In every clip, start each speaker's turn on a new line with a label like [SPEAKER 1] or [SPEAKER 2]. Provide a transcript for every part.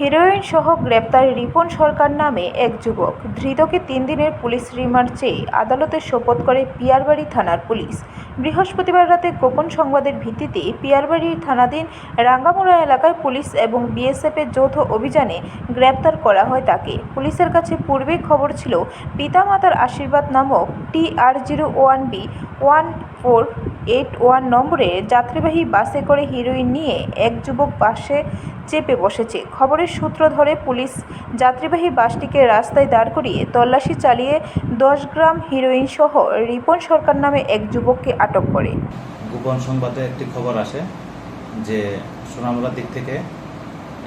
[SPEAKER 1] Heroin সহ গ্রেপ্তার রিপন সরকার নামে এক যুবক। ধৃতকে তিন দিনের পুলিশ রিমান্ড চেয়ে আদালতে শপথ করে পিয়ারবাড়ি থানার পুলিশ। বৃহস্পতিবার রাতে গোপন সংবাদের ভিত্তিতে পিয়ারবাড়ির থানাধীন রাঙ্গামুড়া এলাকায় পুলিশ এবং বিএসএফের যৌথ অভিযানে গ্রেপ্তার করা হয় তাকে। পুলিশের কাছে পূর্বে খবর ছিল, পিতামাতার আশীর্বাদ নামক T R zero one B one four eight one নম্বরে যাত্রীবাহী বাসে করে হিরোইন নিয়ে এক যুবক বাসে চেপে বসেছে। খবরের সূত্র ধরে পুলিশ যাত্রীবাহী বাসটিকে রাস্তায় দাঁড় করিয়ে তল্লাশি চালিয়ে দশ গ্রাম হিরোইন সহ রিপন সরকার নামে এক যুবককে আটক করে।
[SPEAKER 2] গোপন সংবাদে একটি খবর আসে যে সোনামুড়া দিক থেকে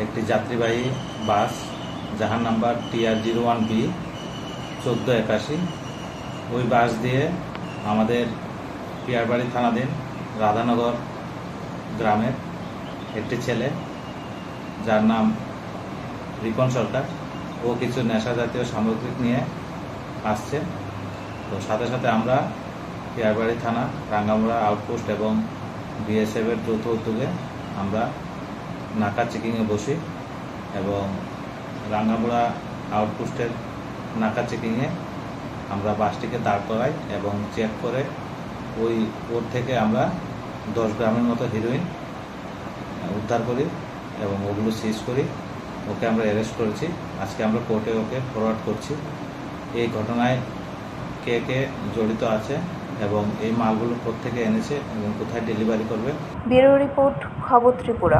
[SPEAKER 2] একটি যাত্রীবাহী বাস যাহার number TR zero one B চোদ্দ একাশি, ওই বাস দিয়ে আমাদের পিয়ারবাড়ি থানাধীন রাধানগর গ্রামের একটি ছেলে যার নাম রিপন সরকার। ও কিছু নেশা জাতীয় সামগ্রিক নিয়ে আসছে। তো সাথে সাথে আমরা পিয়ারবাড়ি থানা, রাঙ্গামুড়া, আউটপোস্ট এবং বিএসএফের যৌথ উদ্যোগে আমরা নাকা চেকিংয়ে বসি এবং রাঙ্গামুড়া, আউটপোস্টের নাকা চেকিংয়ে আমরা বাসটিকে দাঁড় করাই এবং চেক করে ওই ওর থেকে আমরা দশ গ্রামের মতো হিরোইন উদ্ধার করি। এবং ওগুলো সিজ করি ওকে আমরা অ্যারেস্ট করেছি। আজকে আমরা কোর্টে ওকে ফরওয়ার্ড করছি। এই ঘটনায় কে কে জড়িত আছে এবং এই মালগুলো কোথেকে এনেছে এবং কোথায় ডেলিভারি করবে?
[SPEAKER 1] ব্যুরো রিপোর্ট, খবর ত্রিপুরা।